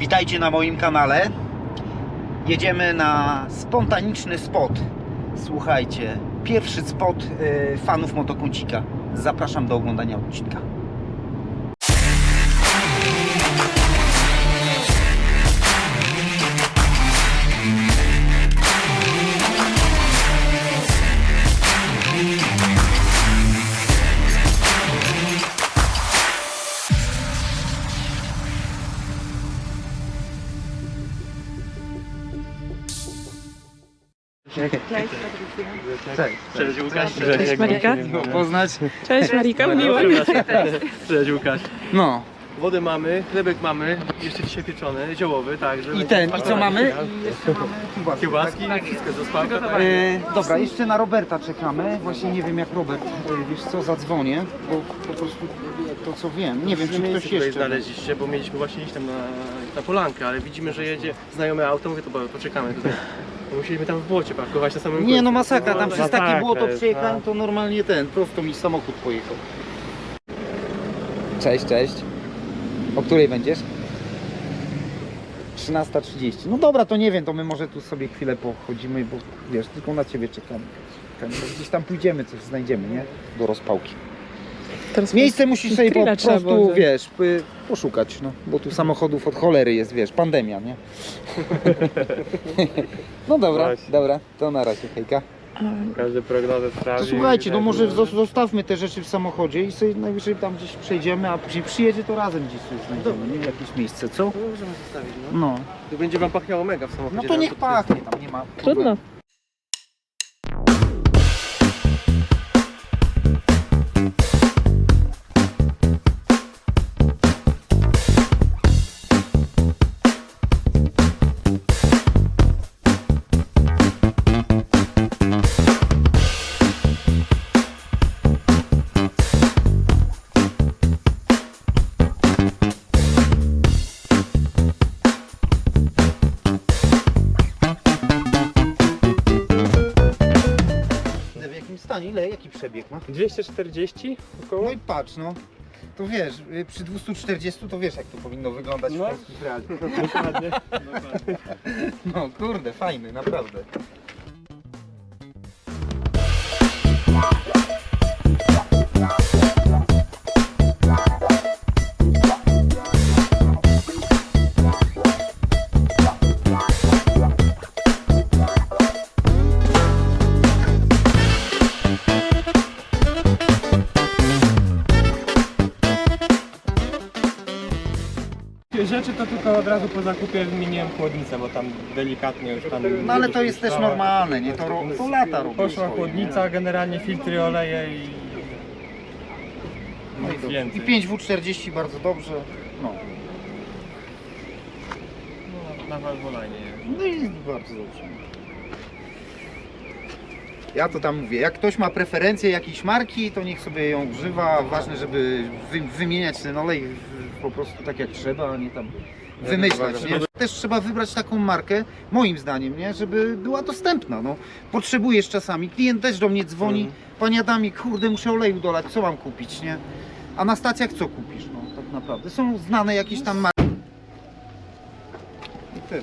Witajcie na moim kanale. Jedziemy na spontaniczny spot. Słuchajcie, pierwszy spot y, fanów motokącika. Zapraszam do oglądania odcinka. Cześć. Cześć Łukasz. Cześć Marika. Miło poznać. Cześć Marika, miło mi. Cześć Łukasz. No Wodę mamy, chlebek mamy, jeszcze dzisiaj pieczony, ziołowy, tak. Żeby i ten, i co mamy? Kiełbaski, wszystko jest rozpałka. Tak. E, dobra, jeszcze na Roberta czekamy. Właśnie nie wiem jak Robert, e, wiesz co, zadzwonię, bo po prostu to co wiem, nie wiem czy ktoś tutaj jeszcze... znaleźliście, bo mieliśmy właśnie iść tam na, na polankę, ale widzimy, że jedzie znajome auto, mówię to poczekamy tutaj. Bo Musieliśmy tam w błocie parkować na samym Nie końcu. no masakra, tam No, przez takie masakra błoto jest, przejechałem, no. to normalnie ten, prosto mi samochód pojechał. Cześć, cześć. O której będziesz? 13.30. No dobra, to nie wiem, to my może tu sobie chwilę pochodzimy, bo wiesz, tylko na ciebie czekamy. Czekamy, bo Gdzieś tam pójdziemy, coś znajdziemy, nie? Do rozpałki. Teraz Miejsce musisz sobie po trzeba prostu, było wiesz, y, poszukać, no. Bo tu samochodów od cholery jest, wiesz, pandemia, nie? no dobra, Właśnie. dobra, to na razie, hejka. Każdy prognozę To sprawdzi. słuchajcie, no może zos- zostawmy te rzeczy w samochodzie i sobie najwyżej tam gdzieś przejdziemy, a później przyjedzie to razem gdzieś coś znajdziemy, nie? Jakieś miejsce, co? No, możemy zostawić, no. No, Tu będzie wam pachniało mega w samochodzie. no to niech pachnie, tam nie ma Trudno. problemu. W 240 około? No i patrz, no. To wiesz, y, przy 240 to wiesz jak to powinno wyglądać No. w polskich realiach. Dokładnie. No kurde, fajny, naprawdę. To od razu po zakupie wymieniłem chłodnicę, bo tam delikatnie już tam... No ale to jest też normalne, nie? To, ro- to lata robi Poszła swoje, chłodnica, generalnie filtry, oleje i... nic No i, więcej. I 5W40 bardzo dobrze. No. No, na walwolanie. No i bardzo dobrze. Ja to tam mówię, jak ktoś ma preferencję jakiejś marki, to niech sobie ją używa. Ważne, żeby wy, wymieniać ten olej w- po prostu tak jak trzeba, a nie tam wymyślać. Nie? Też trzeba wybrać taką markę, moim zdaniem, nie? żeby była dostępna. No. Potrzebujesz czasami, klient też do mnie dzwoni, Mhm. panie Adamie, kurde, muszę oleju dolać, co mam kupić, nie? A na stacjach co kupisz, no tak naprawdę. Są znane jakieś tam marki. I tyle.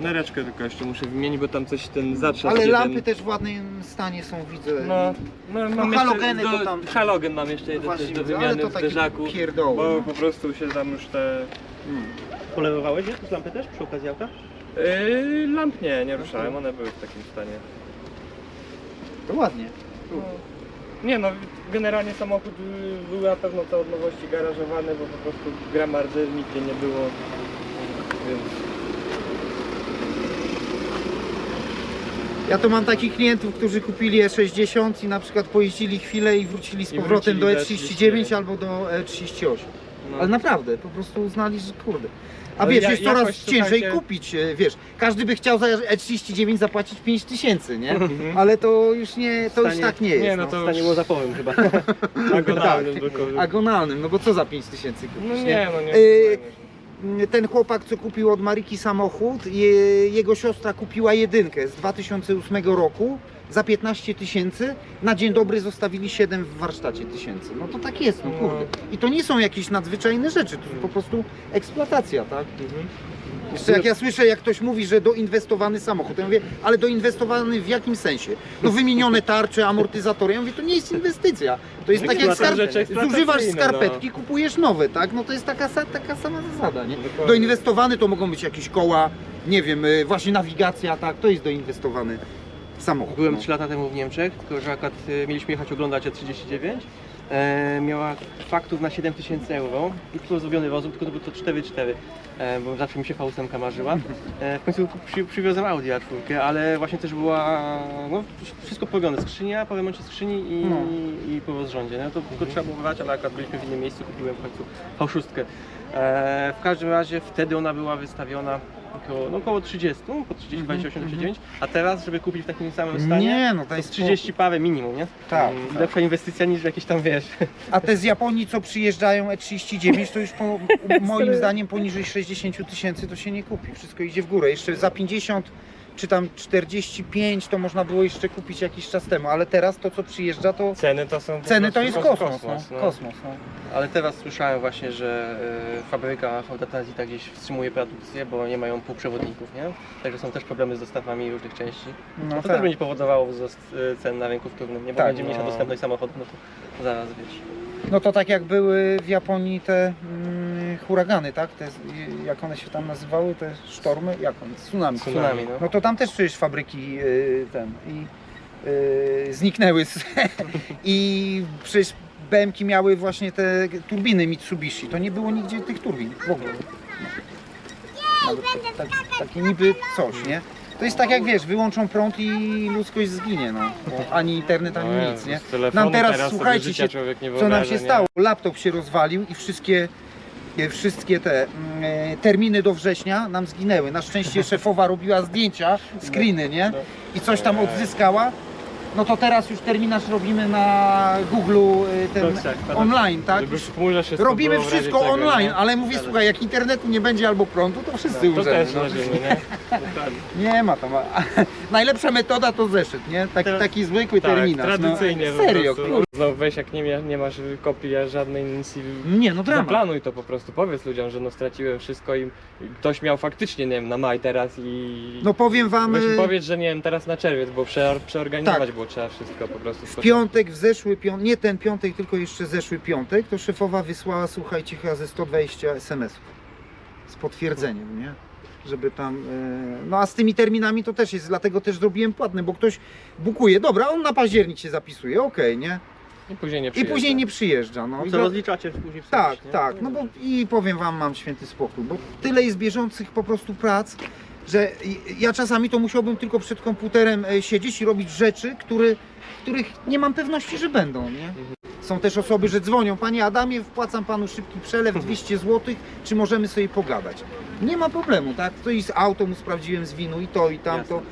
Nereczkę tylko jeszcze muszę wymienić, bo tam coś ten zatrzask Ale jeden. lampy też w ładnym stanie są, widzę. No, no, mam No, halogeny jeszcze, to do, tam- Halogen mam jeszcze jeden Właśnie do widzę, ale wymiany to w zderzaku, bo no. po prostu się tam już te... Polewowałeś jakieś lampy też przy okazji auta? Yy, lamp nie, nie ruszałem, one były w takim stanie. To ładnie. Nie no, generalnie samochód y, był na pewno to od nowości garażowany, bo po prostu gramardy nigdzie nie było, więc Ja to mam takich klientów, którzy kupili E60 i na przykład pojeździli chwilę i wrócili z I powrotem do wrócili do E39 E39 albo do E38. No. Ale naprawdę, po prostu uznali, że kurde. A Ale wiesz, ja- jest coraz ciężej słuchajcie- kupić, e, wiesz, każdy by chciał za E39 zapłacić 5 tysięcy, nie? Mhm. Ale to już nie, to już Stanie- tak nie jest. nie, no no. to- Stanie łozapowym chyba. agonalnym tak. tylko. Agonalnym, no bo co za 5 tysięcy kupisz, No nie? nie, no nie. Y, ten chłopak, co kupił od Mariki samochód, je, jego siostra kupiła jedynkę z 2008 roku za 15 tysięcy, na dzień dobry zostawili 7 w warsztacie tysięcy. No to tak jest, no kurde. I to nie są jakieś nadzwyczajne rzeczy, to po prostu eksploatacja, tak? Mhm. Jeszcze jak ja słyszę, jak ktoś mówi, że doinwestowany samochód, ja mówię, ale doinwestowany w jakim sensie? No wymienione tarcze, amortyzatory, ja mówię, to nie jest inwestycja. To jest tak jak Eksploatacja, skarp... rzeczy eksploatacyjne, zużywasz no. skarpetki, kupujesz nowe, tak? No to jest taka, sa- taka sama zasada, nie? Dokładnie. Doinwestowany to mogą być jakieś koła, nie wiem, y, właśnie nawigacja, tak? To jest doinwestowany samochód. Byłem no. 3 lata temu w Niemczech, tylko że akurat e, mieliśmy jechać oglądać E39. E, miała faktów na 7000 euro i tylko zrobiony wozół, tylko to był to 4.4, e, bo zawsze mi się V8 marzyła. E, w końcu przy, przywiozłem Audi A4, ale właśnie też była no, wszystko porobione, skrzynia, po remoncie skrzyni i, No. i po rozrządzie. No, to tylko trzeba było brać, ale akurat byliśmy w innym miejscu, kupiłem w końcu V6. E, w każdym razie wtedy ona była wystawiona około, no, około 30, no, po 30, Mhm, 28, 29, a teraz, żeby kupić w takim samym stanie, Nie, no to jest 30 parę minimum, nie? Tak, Mm, tak. Lepsza inwestycja niż jakieś tam wiesz. A te z Japonii, co przyjeżdżają E39, to już po, moim zdaniem poniżej 60 tysięcy to się nie kupi. Wszystko idzie w górę. Jeszcze za 50 czy tam 45 to można było jeszcze kupić jakiś czas temu, ale teraz to co przyjeżdża to Ceny to są po ceny to prostu jest kos- kosmos. kosmos, no. no. Kosmos no. Ale teraz słyszałem właśnie, że e, fabryka Faudatazita gdzieś wstrzymuje produkcję, bo nie mają półprzewodników, nie? Także są też problemy z dostawami różnych części. No No to tak. też będzie powodowało wzrost e, cen na rynku wtórnym, nie? Bo Tak, będzie no. mniejsza dostępność samochodów, no to zaraz wiesz. No to tak jak były w Japonii te mm, huragany, tak? Te, jak one się tam nazywały, te sztormy? Jak one? Tsunami. Tsunami, no. No to tam też przecież fabryki y, ten i y, zniknęły i przecież BMki miały właśnie te turbiny Mitsubishi. To nie było nigdzie tych turbin w ogóle. Nawet tak, tak, takie niby coś, nie? To jest tak jak wiesz, wyłączą prąd i ludzkość zginie, no. Ani internet, ani No nic, nie? Nam teraz, teraz słuchajcie się, Co nam się nie? stało? Laptop się rozwalił i wszystkie, wszystkie te mm, e, terminy do września nam zginęły. Na szczęście szefowa robiła zdjęcia, screeny, nie? I coś tam odzyskała. No to teraz już terminarz robimy na Google e, ten Tak, tak, tak. online, tak? Żeby chmurze wszystko Robimy było w razie wszystko czego, online, nie? ale mówię, słuchaj, jak internetu nie będzie albo prądu, to wszyscy To umrzemy. też no. leżymy, nie? Dokładnie. Nie ma tam. a- Najlepsza metoda to zeszyt, nie? Taki, Teraz- taki zwykły Tak, terminarz. tradycyjnie no. po Serio, prostu. No weź jak nie, mia- nie masz kopii żadnej nic i Nie, no dramat. zaplanuj to po prostu, powiedz ludziom, że no straciłem wszystko i i ktoś miał faktycznie, nie wiem, na maj teraz i... No powiem wam, Weź y, powiedz, że nie wiem, teraz na czerwiec, bo prze, przeorganizować Tak. Było trzeba wszystko po prostu. w piątek, w zeszły piątek, nie ten piątek, tylko jeszcze zeszły piątek, to szefowa wysłała, słuchajcie, chyba ze 120 SMS-ów z potwierdzeniem, nie? Żeby tam. y, No a z tymi terminami to też jest, dlatego też zrobiłem płatne, bo ktoś bukuje. Dobra, on na październik się zapisuje, okej, nie? I później nie I przyjeżdża. później nie przyjeżdża. No. I do- rozliczacie później w Tak, nie? tak. No bo i powiem wam, mam święty spokój, bo tyle jest bieżących po prostu prac, że ja czasami to musiałbym tylko przed komputerem e, siedzieć i robić rzeczy, które, których nie mam pewności, że będą, nie? Są też osoby, że dzwonią, panie Adamie, wpłacam panu szybki przelew 200 zł, czy możemy sobie pogadać? Nie ma problemu, tak? To i z auto mu sprawdziłem z winu i to i tamto. Jasne.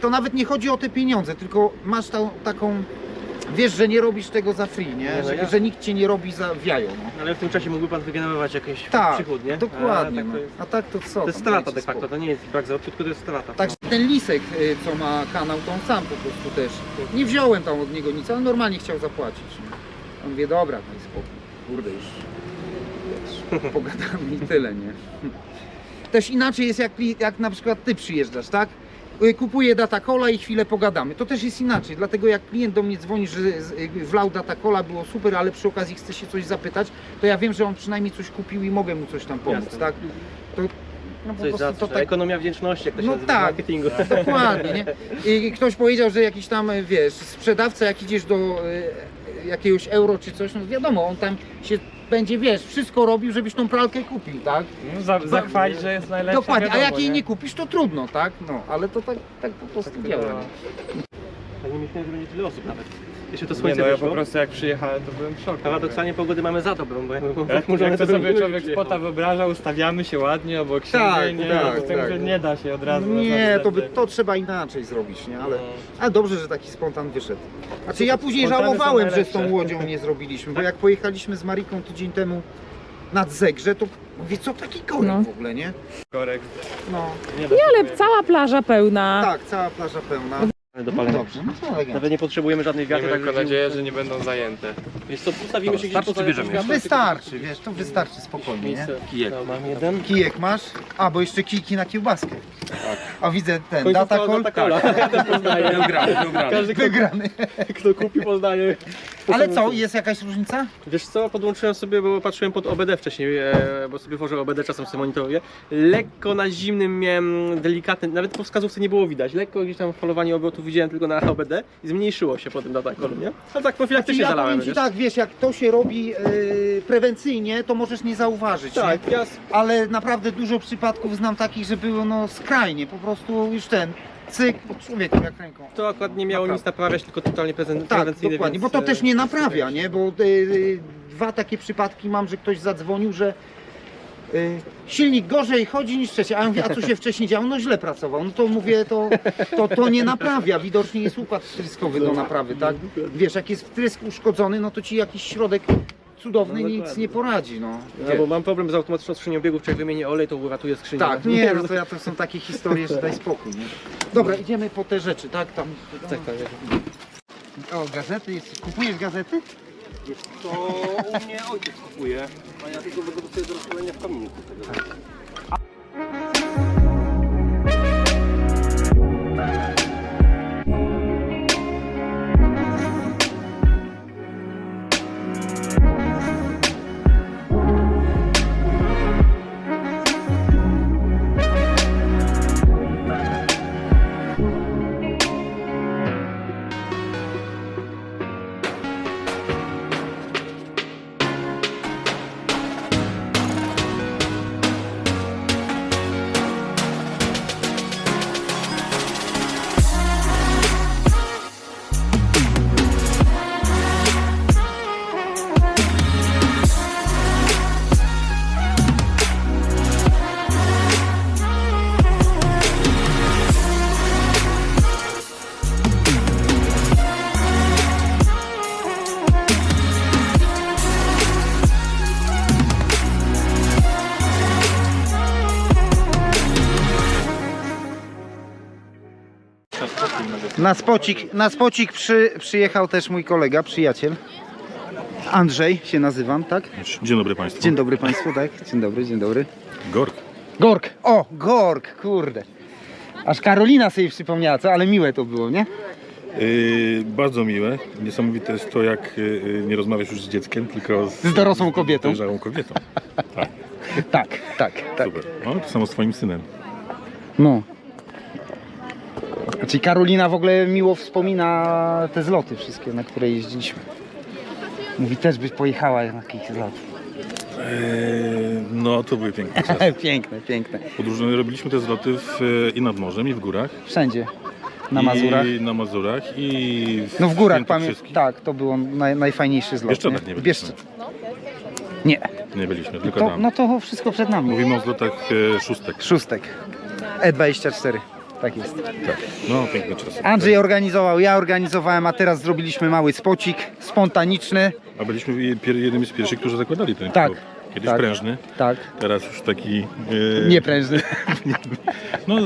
To nawet nie chodzi o te pieniądze, tylko masz tą, taką, wiesz, że nie robisz tego za free, nie? No że, że nikt cię nie robi za wiajo, no. Ale w tym czasie mógłby pan wygenerować jakiś Tak, przychód, nie? dokładnie. A, tak no. to, jest, A tak to co? to jest tam, strata dajcie de facto, spokój. to nie jest brak zarobku, tylko to jest strata. Także ten lisek, y, co ma kanał, to on sam po prostu też. Nie wziąłem tam od niego nic, ale normalnie chciał zapłacić. Nie? On mówi, dobra, daj spokój. Kurde już. Wiesz, pogadamy i tyle, nie? Też inaczej jest, jak, jak na przykład ty przyjeżdżasz, tak? Y, Kupuję datacola i chwilę pogadamy. To też jest inaczej, dlatego jak klient do mnie dzwoni, że y, wlał datacola, było super, ale przy okazji chce się coś zapytać, to ja wiem, że on przynajmniej coś kupił i mogę mu coś tam pomóc, Jasne. tak? To, no Coś za to tak Ekonomia wdzięczności, jak to się No nazywa tak. w marketingu. Dokładnie, nie? I ktoś powiedział, że jakiś tam, wiesz, sprzedawca, jak idziesz do e, jakiegoś euro czy coś, no wiadomo, on tam się będzie, wiesz, wszystko robił, żebyś tą pralkę kupił, tak? No, za, zachwalić, że jest najlepsza, Dokładnie, a wiadomo, jak jej nie kupisz, to trudno, tak? No, ale to tak, tak po prostu to działa. działa. Ja nie myślałem, że będzie tyle osób nawet. Jeszcze to Nie słońce no, ja wyszło. po prostu jak przyjechałem, to byłem w szoku. Paradoksalnie pogody mamy za dobrą, bo Jak, jak to sobie człowiek spota wyobraża, ustawiamy się ładnie obok siebie, Tak, nie? tak, no, tak. że nie da się od razu. Nie, to, by, to trzeba inaczej zrobić, nie? Ale, No. ale dobrze, że taki spontan wyszedł. Znaczy ja później Spontany żałowałem, że z tą łodzią nie zrobiliśmy, bo jak pojechaliśmy z Mariką tydzień temu nad Zegrze, to mówię, co taki korek No. w ogóle, nie? Korek. No. Nie, da Nie, się ale cała plaża pełna. Tak, cała plaża pełna. Do palenia. Dobrze, no to elegancko. Nawet nie potrzebujemy żadnej wiaty. Miejmy tak tylko nadzieję, że nie będą zajęte. Wiesz co, ustawimy się gdzieś starczy, czy bierzemy Wystarczy, wiesz, to wystarczy spokojnie, nie? Kijek. No, mam jeden. Kijek masz? A, bo jeszcze kijki na kiełbaskę. A widzę ten, Końcówka datakol, Datacola. Ja też poznaję. Był grany, był grany. Każdy, kto, wygrany. kto kupi, poznaje. Ale co, jest jakaś różnica? Wiesz co, podłączyłem sobie, bo patrzyłem pod OBD wcześniej, e, bo sobie włożę OBD, czasem sobie monitoruję. Lekko na zimnym miałem delikatny, nawet po wskazówce nie było widać. Lekko gdzieś tam falowanie obrotu widziałem tylko na OBD i zmniejszyło się po tym datakolu, nie? Ale tak profilaktycznie ja zalałem, powiem ci wiesz? tak, wiesz, jak to się robi yy, prewencyjnie, to możesz nie zauważyć, nie? Tak, ja Ale naprawdę dużo przypadków znam takich, że było no skrajnie, po prostu już ten, cyk, człowieku jak ręką. to akurat nie miało Naprawdę. nic naprawiać, tylko totalnie prezen- Tak, prewencyjne. dokładnie, więc, bo to e, też nie naprawia, nie? Bo y, y, dwa takie przypadki mam, że ktoś zadzwonił, że y, silnik gorzej chodzi niż wcześniej. A ja mówię, a co się wcześniej działo? No źle pracował. No to mówię, to, to, to nie naprawia. Widocznie jest układ wtryskowy do naprawy, tak? Wiesz, jak jest wtrysk uszkodzony, no to ci jakiś środek cudowny No nic dokładnie. nie poradzi, no. No, bo mam problem z automatyczną skrzynią biegów, czy jak wymienię olej, to uratuje skrzynię. Tak, nie, no to, ja, to są takie historie, że daj spokój, nie? Dobra, idziemy po te rzeczy, tak? Tam, Tak, tak. O, gazety, jest, kupujesz gazety? To u mnie ojciec kupuje, a ja tylko sobie do rozpalenia w kominku. tego. Na spocik, na spocik przy, przyjechał też mój kolega, przyjaciel. Andrzej się nazywam, tak? Dzień dobry Państwu. Dzień dobry Państwu, tak? Dzień dobry, dzień dobry. Gork. Gork, o, Gork, kurde. Aż Karolina sobie przypomniała, co? Ale miłe to było, nie? Yy, bardzo miłe. Niesamowite jest to, jak yy, nie rozmawiasz już z dzieckiem, tylko z, Z dorosłą kobietą. dojrzałą kobietą. Tak, Tak, tak, tak. super. No, to samo z Twoim synem. No. Znaczy Karolina w ogóle miło wspomina te zloty wszystkie, na które jeździliśmy. Mówi też byś pojechała na jakiś zlot. Yy, no, to były piękne czasy. piękne, piękne. Podróże robiliśmy te zloty w, i nad morzem, i w górach. Wszędzie. Na Mazurach. I na Mazurach, i w No w górach pamiętam. Tak, to było naj, najfajniejszy zlot. Bieszczadach nie byliśmy. Bieszcz- Nie, Nie byliśmy, tylko to, tam. no to wszystko przed nami. Mówimy o zlotach yy, szóstek. Szóstek. E24. Tak jest. Tak. No, piękne czasy. Andrzej organizował, ja organizowałem, a teraz zrobiliśmy mały spocik spontaniczny. A byliśmy jednymi z pierwszych, którzy zakładali ten Tak, klub. Kiedyś tak. prężny, Tak. teraz już taki... Yy, Nieprężny. No,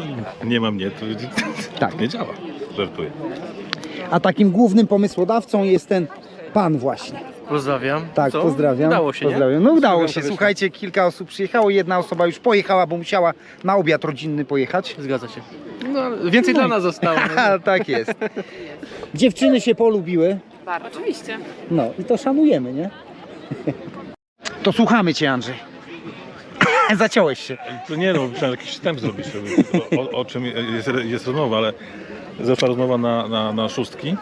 nie ma mnie, to Tak. nie działa. Żartuję. A takim głównym pomysłodawcą jest ten pan właśnie. Pozdrawiam. Tak, Co? pozdrawiam. Udało się, pozdrawiam. nie? No udało się. Słuchajcie, kilka osób przyjechało, jedna osoba już pojechała, bo musiała na obiad rodzinny pojechać. Zgadza się. No, ale więcej dla nas zostało. A, tak jest. Dziewczyny się polubiły. Bardzo. Oczywiście. No i to szanujemy, nie? To słuchamy cię, Andrzej. Zaciąłeś się. To nie no, musiałem jakiś wstęp zrobić, żeby, o, o, o czym jest, jest rozmowa, ale zeszła rozmowa na, na, na szóstki i,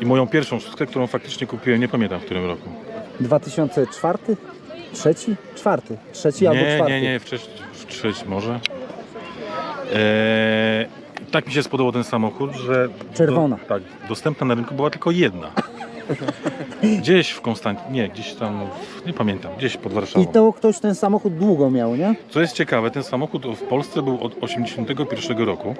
i moją pierwszą szóstkę, którą faktycznie kupiłem, nie pamiętam w którym roku. 2004? Trzeci? Czwarty. Trzeci albo Nie, czwarty. nie, nie, wcześniej, wcześniej może. Eee, tak mi się spodobał ten samochód, że... Czerwona. Do, tak, dostępna na rynku była tylko jedna. Gdzieś w Konstancji, nie, gdzieś tam, w, nie pamiętam, gdzieś pod Warszawą. I to ktoś ten samochód długo miał, nie? Co jest ciekawe, ten samochód w Polsce był od 81 roku.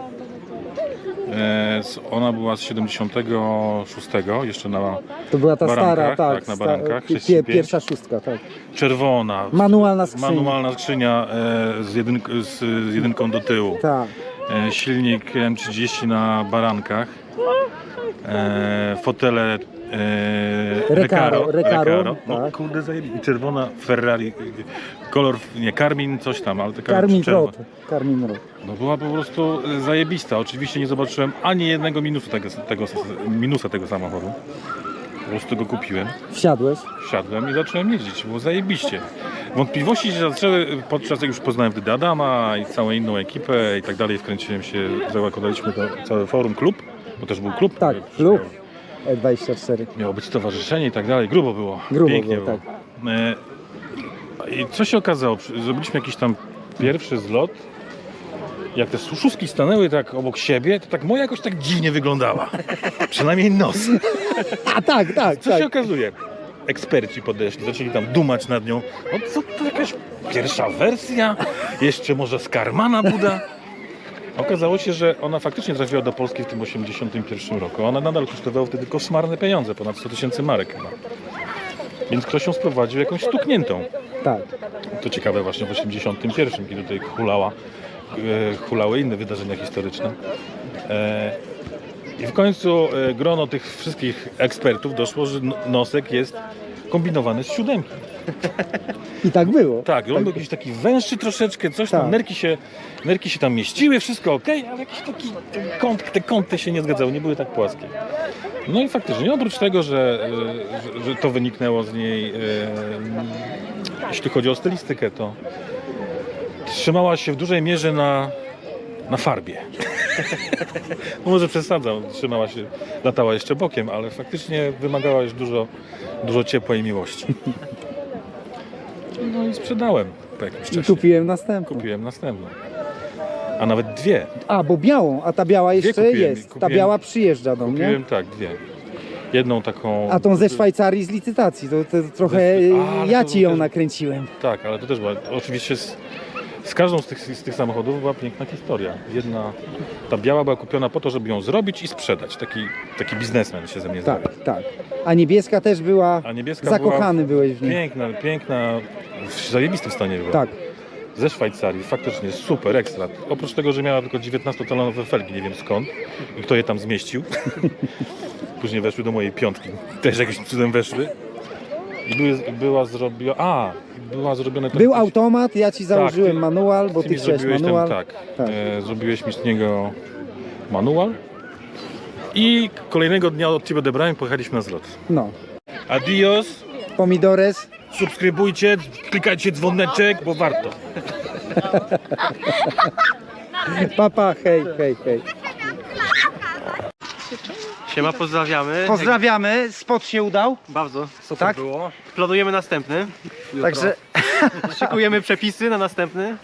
E, ona była z 76, jeszcze na To była ta Barankach, stara, tak. tak, na sta- barankach, pie- 65. pierwsza szóstka, tak. czerwona, Manualna skrzynia. manualna skrzynia e, z, jedynk, z, z jedynką do tyłu. Tak. e, silnik M30 na barankach, e, fotele e, Recaro, Recaro, No tak. kurde zajebi- i czerwona Ferrari, e, kolor, nie, Karmin coś tam, ale taka Karmin czerwona. Road. Karmin Road. No była po prostu e, zajebista. Oczywiście nie zobaczyłem ani jednego minusu tego, tego, minusa tego samochodu. Po prostu go kupiłem, Wsiadłeś? wsiadłem i zacząłem jeździć. Było zajebiście. Wątpliwości się zaczęły podczas jak już poznałem wtedy Adama i całą inną ekipę i tak dalej. Wkręciłem się, zakładaliśmy to całe forum, klub, bo też był klub. Tak, klub. E24. Miało być stowarzyszenie i tak dalej. Grubo było. Grubo Pięknie było, było. E, I co się okazało? Zrobiliśmy jakiś tam pierwszy zlot. Jak te szóstki stanęły tak obok siebie, to tak moja jakoś tak dziwnie wyglądała. Przynajmniej nos. A tak, tak, Co tak. się okazuje? Eksperci podeszli, zaczęli tam dumać nad nią. O co to jakaś pierwsza wersja? Jeszcze może z Karmana Buda? Okazało się, że ona faktycznie trafiła do Polski w tym 81 roku. Ona nadal kosztowała wtedy koszmarne pieniądze, ponad 100 tysięcy marek chyba. Więc ktoś ją sprowadził jakąś stukniętą. tak. To ciekawe właśnie w 81, kiedy tutaj hulała, e, hulały inne wydarzenia historyczne. E, I w końcu e, grono tych wszystkich ekspertów doszło, że no- nosek jest kombinowany z siódemki. I tak było. Tak, on był jakiś taki węższy troszeczkę, coś tam, Tak. nerki się, nerki się tam mieściły, wszystko ok, ale jakiś taki ten kąt, te kąty się nie zgadzały, nie były tak płaskie. No i faktycznie, oprócz tego, że, e, że, że to wyniknęło z niej, e, jeśli chodzi o stylistykę, to trzymała się w dużej mierze na, na farbie. No może przesadzam, trzymała się, latała jeszcze bokiem, ale faktycznie wymagała już dużo, dużo ciepła i miłości. No i sprzedałem po jakimś I czasie. kupiłem następną. Kupiłem następną. A nawet dwie. A, bo białą, a ta biała jeszcze kupiłem, jest. Ta kupiłem- biała przyjeżdża do mnie. Kupiłem tak, dwie. Jedną taką. A tą ze Szwajcarii z licytacji, to, to trochę ale ja to ci ją też- nakręciłem. Tak, ale to też była. Oczywiście z, z każdą z tych, z tych samochodów była piękna historia. Jedna, ta biała była kupiona po to, żeby ją zrobić i sprzedać. Taki, taki biznesmen się ze mnie zrobił. Tak, tak. A niebieska też była, A niebieska zakochany byłeś w była niej. piękna, piękna, w zajebistym stanie była. Tak. Ze Szwajcarii, faktycznie super, ekstra. Oprócz tego, że miała tylko 19-talonowe felgi, nie wiem skąd i kto je tam zmieścił. Później weszły do mojej piątki, też jakimś cudem weszły. I były, była zrobiona, a, była zrobiona... Był automat, ja ci założyłem ty- manual, bo Ty ty mi chciałeś zrobiłeś manual. Ten, tak, Tak. E, zrobiłeś mi z niego manual. I kolejnego dnia od Ciebie odebrałem i pojechaliśmy na zlot. No. Adios, Pomidores. subskrybujcie, klikajcie dzwoneczek, bo warto. Papa, hej, hej, hej. Siema, pozdrawiamy. Pozdrawiamy, spot się udał. Bardzo. Super Tak? Było. Planujemy następny. Także Szykujemy przepisy na następny.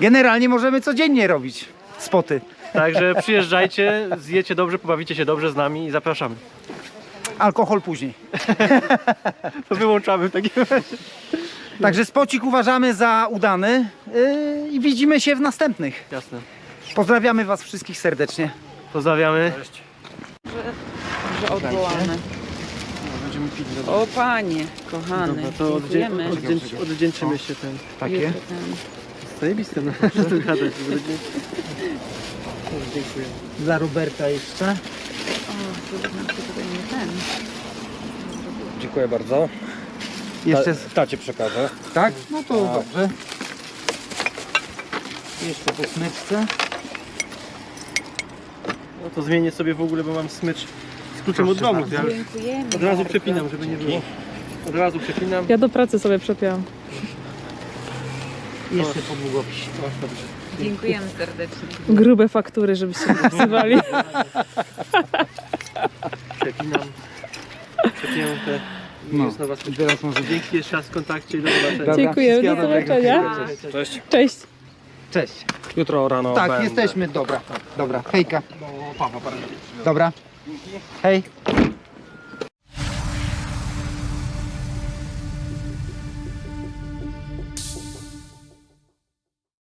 generalnie możemy codziennie robić spoty. Także przyjeżdżajcie, zjecie dobrze, pobawicie się dobrze z nami i zapraszamy. Alkohol później. To wyłączamy w takim razie. Także spocik uważamy za udany yy, i widzimy się w następnych. Jasne. Pozdrawiamy Was wszystkich serdecznie. Pozdrawiamy. Że odwołane. Będziemy pili. O panie, kochany, Dobra, to oddzię- dziękujemy. oddzięczy, oddzięczymy się ten. Takie? Jutro ten. Zajebiste, no. Co tu gadać? Dziękuję. Dla Roberta jeszcze. O, trudno, to tutaj nie ten. Dziękuję bardzo. Jeszcze Ta, tacie przekażę. tak? No to dobrze. Jeszcze po smyczce. No to zmienię sobie w ogóle, bo mam smycz z kluczem od domu. Ja już od razu przepinam, żeby nie było. Od razu przepinam. Ja do pracy sobie przepiłam. Jeszcze po długopis. Dziękujemy serdecznie. Grube faktury, żebyście nie wpisywali. Przepinam. Przepięte. No. Jest. Teraz może Dzięki jeszcze raz w kontakcie i do zobaczenia. Dobra, Dziękujemy, do zobaczenia. Cześć. Cześć. Cześć. Jutro rano Tak, będę. jesteśmy. Dobra, dobra. Hejka. Dobra. Hej.